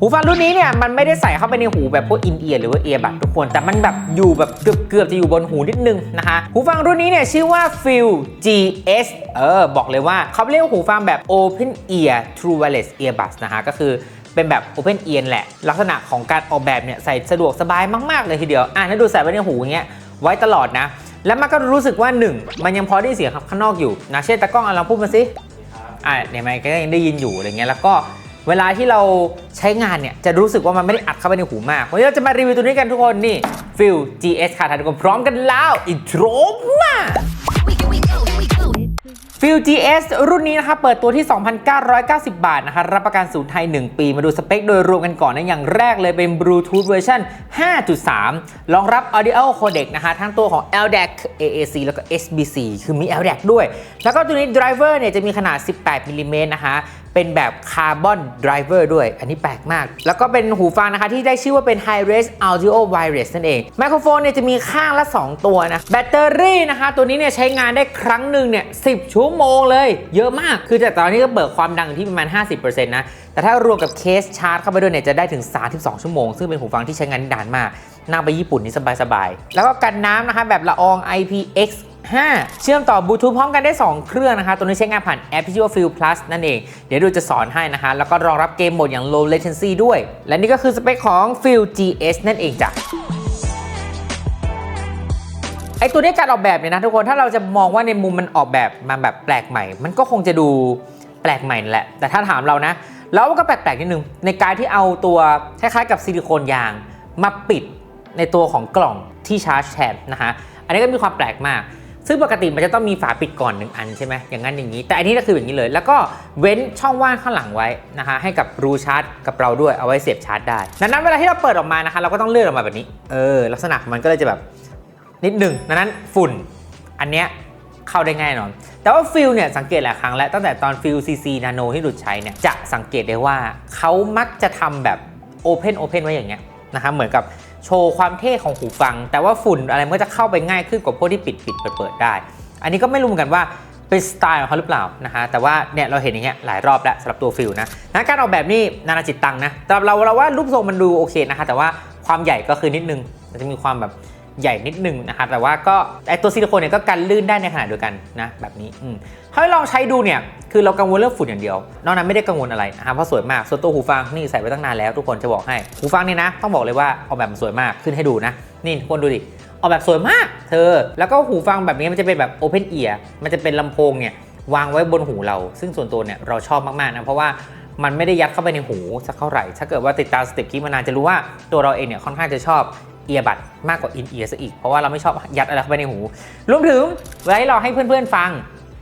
หูฟังรุ่นนี้เนี่ยมันไม่ได้ใส่เข้าไปในหูแบบพวกอินเอียร์หรือว่าเอียบัดทุกคน แต่มันแบบอยู่แบบเกือบเกือบจะอยู่บนหูนิดนึงนะคะหูฟังรุ่นนี้เนี่ยชื่อว่า Feel GS เออบอกเลยว่าเขาเรียกหูฟังแบบ Open Ear True Wireless Earbuds นะคะก็คือเป็นแบบ Open Ear แหละ ลักษณะของการออกแบบเนี่ยใส่สะดวกสบายมาก ๆ เลยทีเดียว อะถ้าดูใส่ไว้ในหูอย่างเงี้ยไว้ตลอดนะ แล้วมันก็รู้สึกว่า 1 มันยังพอได้เสียงข้างนอกอยู่นะเช่นตากล้องอะเราพูดมาสิอ่าเนี่ยมันก็ยังได้ยินอยู่อะไรเงี้ยแล้วก็ เวลาที่เราใช้งานเนี่ยจะรู้สึกว่ามันไม่ได้อัดเข้าไปในหูมาก วันนี้เราจะมารีวิวตัวนี้กันทุกคนนี่ Feel GS ค่ะท่านทุกคนพร้อมกันแล้วอินโทรมา Here we go, here we go. Feel GS รุ่นนี้นะคะเปิดตัวที่ 2,990 บาทนะคะรับประกันศูนย์ไทย 1 ปี มาดูสเปคโดยรวมกันก่อนนะอย่างแรกเลยเป็น Bluetooth เวอร์ชัน5.3 รองรับ Audio Codec นะคะทั้งตัวของ LDAC AAC แล้วก็ SBC คือมี LDAC ด้วย แล้วก็ตัวนี้ Driver เนี่ยจะมีขนาด 18มิลลิเมตรนะคะ เป็นแบบคาร์บอนไดรเวอร์ด้วย อันนี้แปลกมาก แล้วก็เป็นหูฟังนะคะที่ได้ชื่อว่าเป็น High Res Audio Wireless นั่นเองไมโครโฟนเนี่ยจะมีข้างละ 2 ตัวนะแบตเตอรี่นะคะ ตัวนี้เนี่ยใช้งานได้ครั้งหนึ่งเนี่ย10ชั่วโมงเลย เยอะมากคือแต่ตอนนี้ก็เบิกความดังอยู่ที่ประมาณ 50%นะแต่ถ้ารวมกับเคสชาร์จเข้าไปด้วยเนี่ยจะได้ถึง 32 ชั่วโมง ซึ่งเป็นหูฟังที่ใช้งานได้นานมากนั่งไปญี่ปุ่นนี่สบายๆแล้วก็กันน้ำนะคะแบบละออง IPX 5 เชื่อมต่อบลูทูธพร้อมกันได้ 2 เครื่องนะคะ ตัวนี้ใช้งานผ่านแอปที่ชื่อว่า Feel Plus นั่นเอง เดี๋ยวดูจะสอนให้นะคะ แล้วก็รองรับเกมโหมดอย่าง low latency ด้วย และนี่ก็คือสเปคของ Feel GS นั่นเองจ้ะไอตัวนี้การออกแบบเนี่ยนะทุกคนถ้าเราจะมองว่าในมุมมันออกแบบมาแบบแปลกใหม่ มันก็คงจะดูแปลกใหม่แหละ แต่ถ้าถามเรานะ แล้วก็แปลกๆนิดนึงในการที่เอาตัวคล้ายๆกับซิลิโคนยางมาปิดในตัวของกล่องที่ชาร์จแทนนะคะอันนี้ก็มีความแปลกมาก ซึ่งปกติมันจะต้องมีฝาปิดก่อนหนึ่งอันใช่ไหมอย่างนั้นอย่างนี้ แต่อันนี้ก็คืออย่างนี้เลย แล้วก็เว้นช่องว่างข้างหลังไว้นะคะให้กับรูชาร์จกับเราด้วยเอาไว้เสียบชาร์จได้ดังนั้นเวลาที่เราเปิดออกมานะคะเราก็ต้องเลื่อนออกมาแบบนี้เออลักษณะของมันก็เลยจะแบบนิดหนึ่งดังนั้นฝุ่นอันเนี้ยเข้าได้ง่ายแน่อน แต่ว่าฟิลเนี่ยสังเกตหลายครั้งแล้วตั้งแต่ตอนฟิล CC Nano ที่หลุดใช้เนี่ยจะสังเกตได้ว่าเขามักจะทำแบบ Open Open ไว้อย่างเงี้ยนะครับเหมือนกับ โชว์ความเท่ของหูฟัง แต่ว่าฝุ่นอะไรมันก็จะเข้าไปง่ายขึ้นกว่าพวกที่ปิดปิดเปิดเปิดได้ อันนี้ก็ไม่รู้เหมือนกันว่าเป็นสไตล์ของเขาหรือเปล่านะฮะแต่ว่าเนี่ยเราเห็นอย่างเงี้ยหลายรอบแล้วสำหรับตัวฟิลนะนะการออกแบบนี่นานาจิตตังนะแต่เราเราว่ารูปทรงมันดูโอเคนะคะแต่ว่าความใหญ่ก็คือนิดนึงมันจะมีความแบบใหญ่นิดนึงนะคะแต่ว่าก็ไอตัวซิลิโคนเนี่ยก็กันลื่นได้ในขณะเดียวกันนะแบบนี้อืมถ้าลองใช้ดูเนี่ย คือเรากังวลเรื่องฝุ่นอย่างเดียว นอกนั้นไม่ได้กังวลอะไรนะครับเพราะสวยมากส่วนตัวหูฟังนี่ใส่ไว้ตั้งนานแล้ว ทุกคนจะบอกให้หูฟังนี่นะ ต้องบอกเลยว่าออกแบบมันสวยมากขึ้นให้ดูนะ นี่ทุกคนดูดิออกแบบสวยมาก เธอ แล้วก็หูฟังแบบนี้มันจะเป็นแบบ Open Ear มันจะเป็นลำโพงเนี่ยวางไว้บนหูเรา ซึ่งส่วนตัวเนี่ยเราชอบมากๆนะเพราะว่ามันไม่ได้ยัดเข้าไปในหูสักเท่าไหร่ ถ้าเกิดว่าติดตามสเต็ปคลิปมานานจะรู้ว่าตัวเราเองเนี่ยค่อนข้างจะชอบเอียบัดมากกว่าอินเอียร์ซะอีก เพราะว่าเราไม่ชอบยัดอะไรเข้าไปในหู รวมถึงเวลาที่เราให้เพื่อนๆฟัง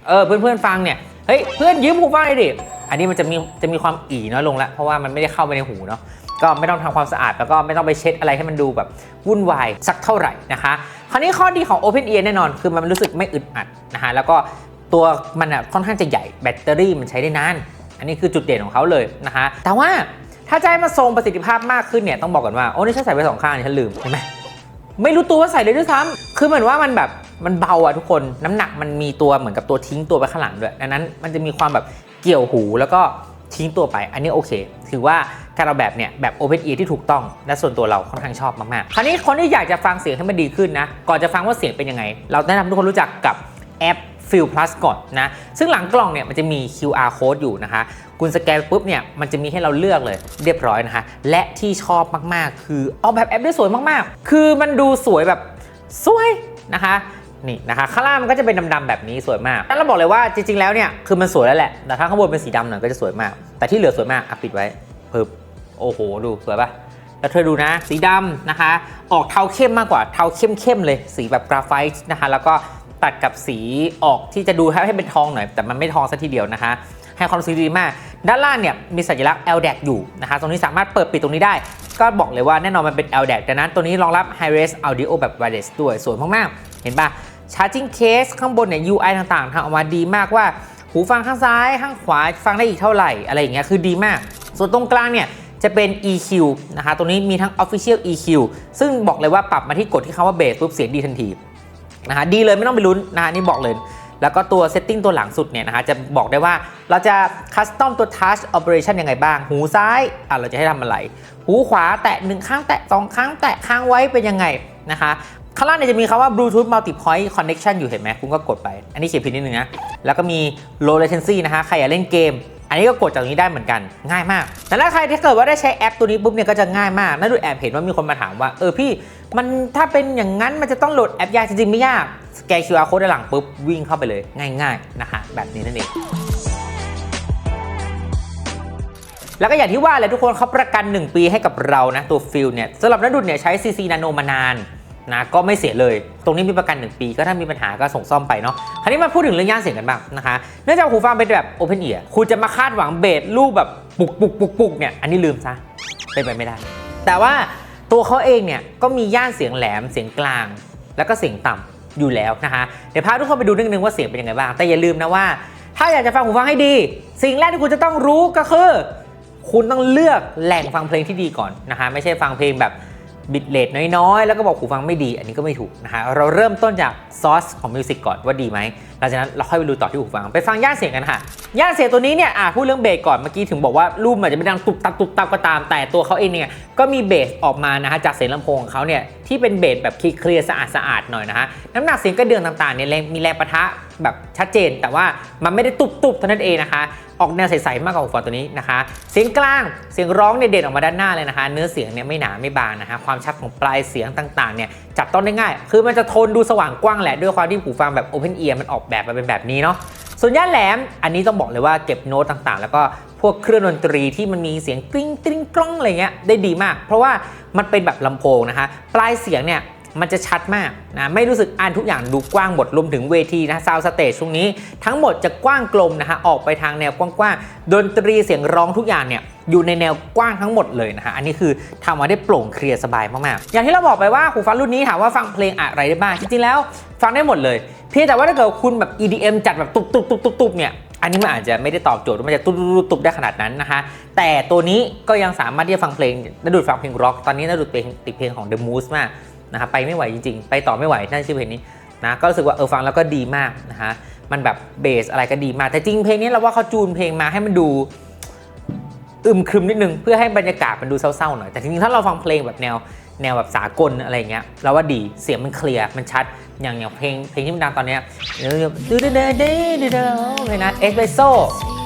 เออเพื่อนๆฟังเนี่ย เฮ้ยเพื่อนยืมหูฟังเลยดิ อันนี้มันจะมีจะมีความอีน้อยลงแล้วเพราะว่ามันไม่ได้เข้าไปในหูเนาะก็ไม่ต้องทำความสะอาดแล้วก็ไม่ต้องไปเช็ดอะไรให้มันดูแบบวุ่นวายสักเท่าไหร่นะคะ คราวนี้ข้อดีของ Open Ear แน่นอน คือมันรู้สึกไม่อึดอัดนะคะแล้วก็ตัวมันอะค่อนข้างจะใหญ่แบตเตอรี่มันใช้ได้นาน อันนี้คือจุดเด่นของเขาเลยนะคะ แต่ว่าถ้าจะให้มาทรงประสิทธิภาพมากขึ้นเนี่ยต้องบอกก่อนว่าโอ้นี่ฉันใส่ไปสองข้างนี่ฉันลืมเห็นไหมไม่รู้ตัวว่าใส่เลยด้วยซ้ำคือเหมือนว่ามันแบบ มันเบาอะทุกคนน้ำหนักมันมีตัวเหมือนกับตัวทิ้งตัวไปข้างหลังด้วยดังนั้นมันจะมีความแบบเกี่ยวหูแล้วก็ทิ้งตัวไป อันนี้โอเค ถือว่าการเอาแบบเนี่ยแบบ Open Ear ที่ถูกต้อง และส่วนตัวเราค่อนข้างชอบมากๆ คราวนี้คนที่อยากจะฟังเสียงให้มันดีขึ้นนะ ก่อนจะฟังว่าเสียงเป็นยังไง เราแนะนำทุกคนรู้จักกับแอป Feel Plus ก่อนนะ ซึ่งหลังกล่องเนี่ยมันจะมี QR code อยู่นะคะ คุณสแกนปุ๊บเนี่ยมันจะมีให้เราเลือกเลยเรียบร้อยนะคะ และที่ชอบมากๆ คือออกแบบแอปได้สวยมากๆ คือมันดูสวยแบบสวยนะคะ นี่นะคะข้างล่างมันก็จะเป็นดำๆแบบนี้สวยมากแล้วเราบอกเลยว่าจริงๆแล้วเนี่ยคือมันสวยแล้วแหละแต่ถ้าข้างบนเป็นสีดำหน่อยก็จะสวยมาก แต่ที่เหลือสวยมากอะปิดไว้เพิ่มโอ้โหดูสวยปะแล้วเธอดูนะ สีดำนะคะ ออกเทาเข้มมากกว่าเทาเข้มๆเลย สีแบบกราไฟต์นะคะแล้วก็ตัดกับสีออกที่จะดูให้เป็นทองหน่อย แต่มันไม่ทองซะทีเดียวนะคะ ให้ความรู้สึกดีมาก ด้านล่างเนี่ยมีสัญลักษณ์ LDAC อยู่นะคะตรงนี้สามารถเปิดปิดตรงนี้ได้ ก็บอกเลยว่าแน่นอนมันเป็น LDAC ดังนั้นตัวนี้รองรับ High Res Audio แบบ Wireless ด้วยสวยมากๆ เห็นปะ Charging Case ข้างบนเนี่ย UI ต่างๆทำออกมาดีมากว่าหูฟังข้างซ้ายข้างขวาฟังได้อีกเท่าไหร่อะไรอย่างเงี้ยคือดีมาก ส่วนตรงกลางเนี่ยจะเป็น EQ นะคะตรงนี้มีทั้ง Official EQ ซึ่งบอกเลยว่าปรับมาที่กดที่คำว่าเบสปุ๊บเสียงดีทันทีนะคะดีเลยไม่ต้องไปลุ้นนะคะนี่บอกเลยแล้วก็ตัวเซตติ้งตัวหลังสุดเนี่ยนะคะจะบอกได้ว่าเราจะคัสตอมตัว touch operation ยังไงบ้าง หูซ้ายอะเราจะให้ทำอะไร หูขวาแตะหนึ่งข้างแตะสองข้างแตะค้างไว้เป็นยังไงนะคะ ข้างล่างเนี่ยจะมีคำว่า Bluetooth Multi Point Connection อยู่เห็นไหมคุณก็กดไป อันนี้เขียนผิดนิดนึงนะ แล้วก็มี Low Latency นะคะใครอยากเล่นเกม อันนี้ก็กดจากตรงนี้ได้เหมือนกัน ง่ายมากแต่ถ้าใครที่เกิดว่าได้ใช้แอปตัวนี้ปุ๊บเนี่ยก็จะง่ายมากน่าดูแอบเห็นว่ามีคนมาถามว่า เออพี่ มันถ้าเป็นอย่างนั้นมันจะต้องโหลดแอปยากจริงๆไม่ยากสแกน QR code ด้านหลังปุ๊บวิ่งเข้าไปเลย ง่ายๆนะคะแบบนี้นั่นเองแล้วก็อย่างที่ว่าเลยทุกคนเขาประกัน 1 ปีให้กับเรานะตัวฟิลเนี่ยสำหรับนักดุดเนี่ยใช้ CC Nano มานาน นะก็ไม่เสียเลย ตรงนี้มีประกัน 1 ปี ก็ถ้ามีปัญหาก็ส่งซ่อมไปเนาะคราวนี้มาพูดถึงเรื่องย่านเสียงกันบ้างนะคะเนื่องจากหูฟังเป็นแบบ Open Ear คุณจะมาคาดหวังเบสรูปแบบปุกปุกปุกปุกเนี่ยอันนี้ลืมซะเป็นไปไม่ได้ แต่ว่าตัวเขาเองเนี่ยก็มีย่านเสียงแหลมเสียงกลาง แล้วก็เสียงต่ำอยู่แล้วนะคะเดี๋ยวพาทุกคนไปดูนิดนึงว่าเสียงเป็นยังไงบ้าง แต่อย่าลืมนะว่า ถ้าอยากจะฟังหูฟังให้ดี สิ่งแรกที่คุณจะต้องรู้ก็คือ คุณต้องเลือกแหล่งฟังเพลงที่ดีก่อนนะคะไม่ใช่ฟังเพลงแบบ บิตเลทน้อยๆ แล้วก็บอกหูฟังไม่ดี อันนี้ก็ไม่ถูกนะคะเราเริ่มต้นจากซอสของมิวสิกก่อนว่าดีไหม ลังจากนั้นเราค่อยไปดูต่อที่หูฟัง ไปฟังย่านเสียงกันค่ะ ย่านเสียงตัวนี้เนี่ยอะพูดเรื่องเบสก่อน เมื่อกี้ถึงบอกว่ารูปมันจะไม่ดังตุบตับตุบตับก็ตาม แต่ตัวเขาเองเนี่ยก็มีเบสออกมานะคะจากเสียงลำโพงของเขาเนี่ยที่เป็นเบสแบบเคลียร์สะอาดสะอาดๆหน่อยนะคะน้ำหนักเสียงกระเดื่องต่างๆเนี่ยแรงมีแรงปะทะแบบชัดเจน แต่ว่ามันไม่ได้ตุบๆเท่านั้นเองนะคะ ออกแนวใสๆมากกว่าหูฟังตัวนี้นะคะ เสียงกลางเสียงร้องเนี่ยเด่นออกมาด้านหน้าเลยนะคะ เนื้อเสียงเนี่ยไม่หนาไม่บางนะคะความชัดของปลายเสียงต่างๆเนี่ยจับต้องได้ง่าย คือมันจะโทนดูสว่างกว้างแหละด้วยความที่หูฟังแบบ Open Ear มันออกแแบบมาเป็นแบบนี้เนาะส่วนย่านแหลมอันนี้ต้องบอกเลยว่าเก็บโน้ตต่างๆ แล้วก็พวกเครื่องดนตรีที่มันมีเสียงกริ๊งกริ๊งกล้องอะไรเงี้ยได้ดีมาก เพราะว่ามันเป็นแบบลำโพงนะคะปลายเสียงเนี่ย มันจะชัดมากนะไม่รู้สึกอ่านทุกอย่างดูกว้างหมดรวมถึงเวทีนะซาวสเตจช่วงนี้ ทั้งหมดจะกว้างกลมนะฮะออกไปทางแนวกว้างๆดนตรีเสียงร้องทุกอย่างเนี่ยอยู่ในแนวกว้างทั้งหมดเลยนะฮะ อันนี้คือทำมาได้โปร่งเคลียร์สบายมากๆ อย่างที่เราบอกไปว่าหูฟังรุ่นนี้ถามว่าฟังเพลงอะไรได้บ้าง จริงๆแล้วฟังได้หมดเลย เพียงแต่ว่าถ้าเกิดคุณแบบ EDM จัดแบบตุบตุบตุบตุบตุบเนี่ย อันนี้มันอาจจะไม่ได้ตอบโจทย์ว่ามันจะตุบตุบตุบได้ขนาดนั้นนะคะ แต่ตัวนี้ก็ยังสามารถที่จะฟังเพลงนดูดฟังเพลงร็อก ตอนนี้นดูดเพลงติดเพลงของ The Moose มาก นะคะไปไม่ไหวจริงๆ ไปต่อไม่ไหวนั่นชื่อเพลงนี้นะก็รู้สึกว่าเออฟังแล้วก็ดีมากนะคะมันแบบเบสอะไรก็ดีมาก แต่จริงเพลงนี้เราว่าเขาจูนเพลงมาให้มันดูอึมครึมนิดนึงเพื่อให้บรรยากาศมันดูเศร้าๆหน่อยแต่จริงๆถ้าเราฟังเพลงแบบแนวแนวแบบสากลอะไรเงี้ยเราว่าดีเสียงมันเคลียร์มันชัดอย่างอย่างเพลงเพลงที่มันดังตอนเนี้ยดูดูดูดูดูดูดูเลงนั้นเอสเปรสโซ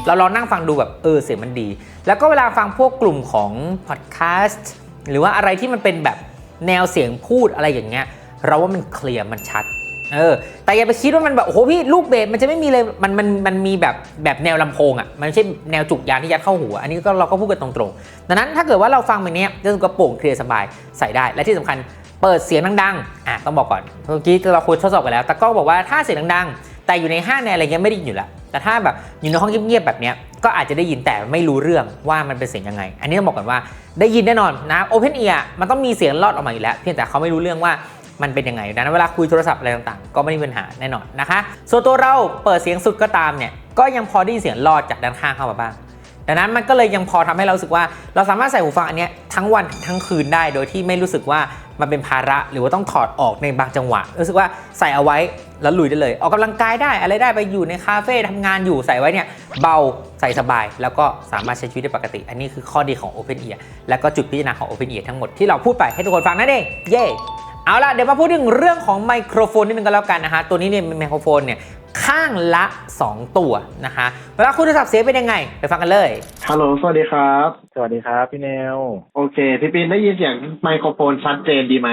เราลองนั่งฟังดูแบบเออเสียงมันดี แล้วก็เวลาฟังพวกกลุ่มของพอดแคสต์หรือว่าอะไรที่มันเป็นแบบ แนวเสียงพูดอะไรอย่างเงี้ยเราว่ามันเคลียร์มันชัดเออแต่อย่าไปคิดว่ามันแบบโอ้โหพี่ลูกเบสมันจะไม่มีเลยมันมันมันมีแบบแบบแนวลำโพงอะมันไม่ใช่แนวจุกยางที่ยัดเข้าหัว อันนี้ก็เราก็พูดกันตรงๆดังนั้นถ้าเกิดว่าเราฟังแบบเนี้ยจะรู้สึกว่าโปร่งเคลียร์สบายใส่ได้และที่สำคัญเปิดเสียงดังๆอะต้องบอกก่อนเมื่อกี้เราคุยทดสอบกันแล้ว แต่ก็บอกว่าถ้าเสียงดังๆแต่อยู่ในห้างในอะไรเงี้ยไม่ได้ยินอยู่แล้ว แต่ถ้าแบบอยู่ในห้องเงียบๆแบบนี้ก็อาจจะได้ยินแต่ไม่รู้เรื่องว่ามันเป็นเสียงยังไง อันนี้ต้องบอกก่อนว่าได้ยินแน่นอนนะ Open Ear มันต้องมีเสียงลอดออกมาอยู่แล้ว เพียงแต่เขาไม่รู้เรื่องว่ามันเป็นยังไงดังนั้นเวลาคุยโทรศัพท์อะไรต่างๆ ก็ไม่มีปัญหาแน่นอนนะคะ ส่วนตัวเราเปิดเสียงสุดก็ตามเนี่ยก็ยังพอได้ยินเสียงลอดจากด้านข้างเข้ามาบ้างดังนั้นมันก็เลยยังพอทำให้เราสึกว่า เราสามารถใส่หูฟังอันนี้ทั้งวันทั้งคืนได้โดยที่ไม่รู้สึกว่ามันเป็นภาระหรือว่าต้องถอดออกในบางจังหวะ รู้สึกว่าใส่เอาไว้ แล้วลุยได้เลย ออกกำลังกายได้อะไรได้ไปอยู่ในคาเฟ่ทำงานอยู่ใส่ไว้เนี่ยเบาใส่สบาย แล้วก็สามารถใช้ชีวิตได้ปกติ อันนี้คือข้อดีของ Open Ear แล้วก็จุดพิจารณาของ Open Ear ทั้งหมดที่เราพูดไปให้ทุกคนฟังนั่นเองเย้เอาล่ะเดี๋ยวมาพูดถึงเรื่องของไมโครโฟนนิดนึงก็แล้วกันนะคะตัวนี้เนี่ยเป็นไมโครโฟนเนี่ยข้างละ 2 ตัวนะคะเวลาคุณโทรศัพท์เสียงเป็นยังไง ไปฟังกันเลย ฮัลโหล สวัสดีครับ สวัสดีครับ พี่แนว โอเค พี่ปินได้ยินเสียงไมโครโฟนชัดเจนดีไหม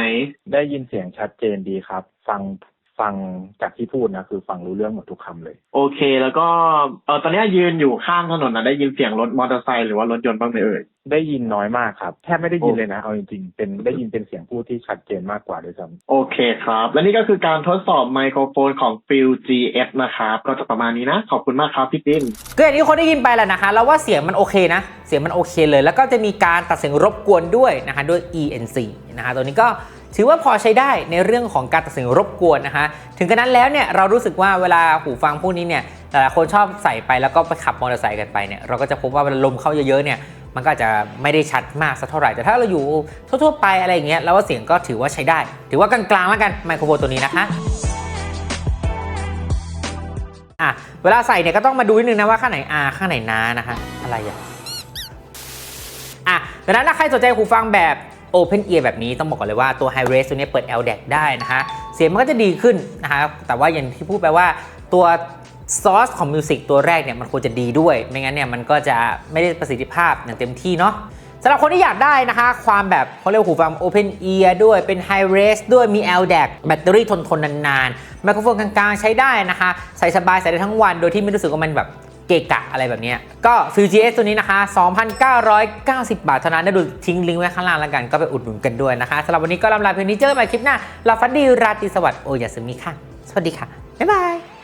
ได้ยินเสียงชัดเจนดีครับ ฟัง ฟังจากที่พูดนะคือฟังรู้เรื่องหมดทุกคำเลย โอเค แล้วก็เออตอนนี้ยืนอยู่ข้างถนนนะได้ยินเสียงรถมอเตอร์ไซค์หรือว่ารถยนต์บ้างไหมเอ่ยได้ยินน้อยมากครับแทบไม่ได้ยินโอ้เลยนะเอาจริงๆเป็นได้ยินเป็นเสียงพูดที่ชัดเจนมากกว่าด้วยซ้โอเคครับ และนี่ก็คือการทดสอบไมโครโฟนของ f i l GS นะครับก็จะประมาณนี้นะ ขอบคุณมากครับพี่ปินก็อย่างที่คนได้ยินไปแหละนะคะเราว่าเสียงมันโอเคนะ เสียงมันโอเคเลย แล้วก็จะมีการตัดเสียงรบกวนด้วยนะคะด้วย ENC นะคะตัวนี้ก็ ถือว่าพอใช้ได้ในเรื่องของการตัดเสียงรบกวนนะคะถึงกระนั้นแล้วเนี่ยเรารู้สึกว่าเวลาหูฟังพวกนี้เนี่ยหลายๆคนชอบใส่ไปแล้วก็ไปขับมอเตอร์ไซค์กันไปเนี่ยเราก็จะพบว่าเวลาลมเข้าเยอะๆเนี่ยมันก็จะไม่ได้ชัดมากสักเท่าไหร่ แต่ถ้าเราอยู่ทั่วๆไปอะไรอย่างเงี้ยเราว่าเสียงก็ถือว่าใช้ได้ ถือว่ากลางๆแล้วกันไมโครโฟนตัวนี้นะคะอะเวลาใส่เนี่ยก็ต้องมาดูนิดนึงนะว่าข้างไหน R ข้างไหนนานะคะอะไรอะอะดังนั้นถ้าใครสนใจหูฟังแบบ Open Ear แบบนี้ต้องบอกก่อนเลยว่าตัว High Res ตัวนี้เปิด LDAC ได้นะคะเสียงมันก็จะดีขึ้นนะคะแต่ว่าอย่างที่พูดไปว่าตัวซอสของมิวสิกตัวแรกเนี่ยมันควรจะดีด้วย ไม่งั้นเนี่ยมันก็จะไม่ได้ประสิทธิภาพอย่างเต็มที่เนาะสำหรับคนที่อยากได้นะคะ ความแบบเขาเรียกว่าหูฟัง Open Ear ด้วยเป็น High Res ด้วยมี LDAC แบตเตอรี่ทนทนนานๆไมโครโฟนกลางๆใช้ได้นะคะ ใส่สบายใส่ได้ทั้งวันโดยที่ไม่รู้สึกว่ามันแบบ เกะกะอะไรแบบนี้ก็ f u GS ตัวนี้นะคะ 2,990 บาทเท่านั้นได้ดูทิ้งลิงก์ไว้ข้างล่างแล้วกันก็ไปอุดหนุนกันด้วยนะคะสำหรับวันนี้ก็ลำลาเพียงนี้เจอกันใหม่คลิปหน้าลาฟันดีราตรีสวัสดิ์โอยาสมิค่ะ สวัสดีค่ะ บ๊ายบาย